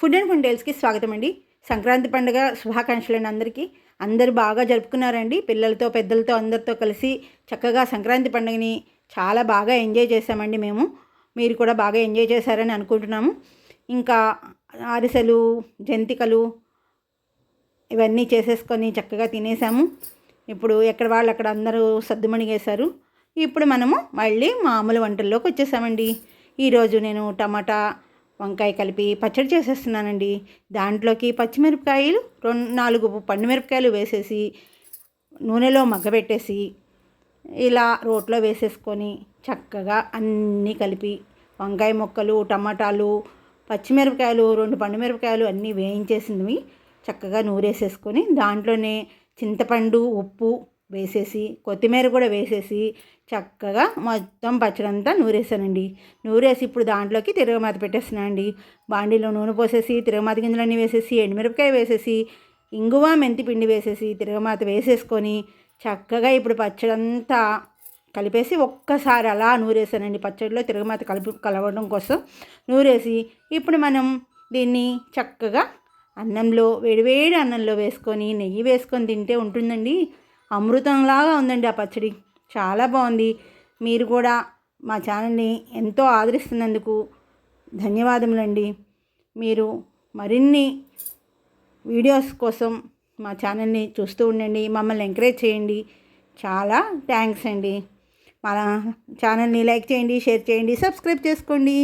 Food and ఫుండేల్స్కి స్వాగతం అండి సంక్రాంతి పండుగ శుభాకాంక్షలు అందరికీ అందరూ బాగా జరుపుకున్నారండి. పిల్లలతో పెద్దలతో అందరితో కలిసి చక్కగా సంక్రాంతి పండుగని చాలా బాగా ఎంజాయ్ చేసామండి మేము. మీరు కూడా బాగా ఎంజాయ్ చేశారని అనుకుంటున్నాము. ఇంకా అరిసెలు జంతికలు ఇవన్నీ చేసేసుకొని చక్కగా తినేసాము. ఇప్పుడు ఎక్కడ వాళ్ళు అక్కడ అందరూ సర్దుమణిగేశారు ఇప్పుడు మనము మళ్ళీ మామూలు వంటల్లోకి వచ్చేసామండి. ఈరోజు నేను టమాటా వంకాయ కలిపి పచ్చడి చేసేస్తున్నానండి. దాంట్లోకి పచ్చిమిరపకాయలు రెండు నాలుగు పండుమిరపకాయలు వేసేసి నూనెలో మగ్గబెట్టేసి ఇలా రోట్లో వేసేసుకొని చక్కగా అన్నీ కలిపి వంకాయ ముక్కలు టమాటాలు పచ్చిమిరపకాయలు రెండు పండుమిరపకాయలు అన్నీ వేయించేసినవి చక్కగా నూరేసేసుకొని దాంట్లోనే చింతపండు ఉప్పు వేసేసి కొత్తిమీర కూడా వేసేసి చక్కగా మొత్తం పచ్చడి అంతా నూరేసానండి. నూరేసి ఇప్పుడు దాంట్లోకి తిరగమాత పెట్టేస్తున్నానండి బాండీలో నూనె పోసేసి తిరగమాత గింజలన్నీ వేసేసి ఎండుమిరపకాయ వేసేసి ఇంగువ మెంతి పిండి వేసేసి తిరగమాత వేసేసుకొని చక్కగా ఇప్పుడు పచ్చడంతా కలిపేసి ఒక్కసారి అలా నూరేసానండి. పచ్చడిలో తిరగమాత కలిపి కలవడం కోసం నూరేసి ఇప్పుడు మనం దీన్ని చక్కగా అన్నంలో వేడివేడి అన్నంలో వేసుకొని నెయ్యి వేసుకొని తింటే ఉంటుందండి. అమృతంలాగా ఉందండి ఆ పచ్చడి. చాలా బాగుంది. మీరు కూడా మా ఛానల్ని ఎంతో ఆదరిస్తున్నందుకు ధన్యవాదములండి. మీరు మరిన్ని వీడియోస్ కోసం మా ఛానల్ని చూస్తూ ఉండండి. మమ్మల్ని ఎంకరేజ్ చేయండి. చాలా థ్యాంక్స్ అండి. మా ఛానల్ని లైక్ చేయండి షేర్ చేయండి సబ్స్క్రైబ్ చేసుకోండి.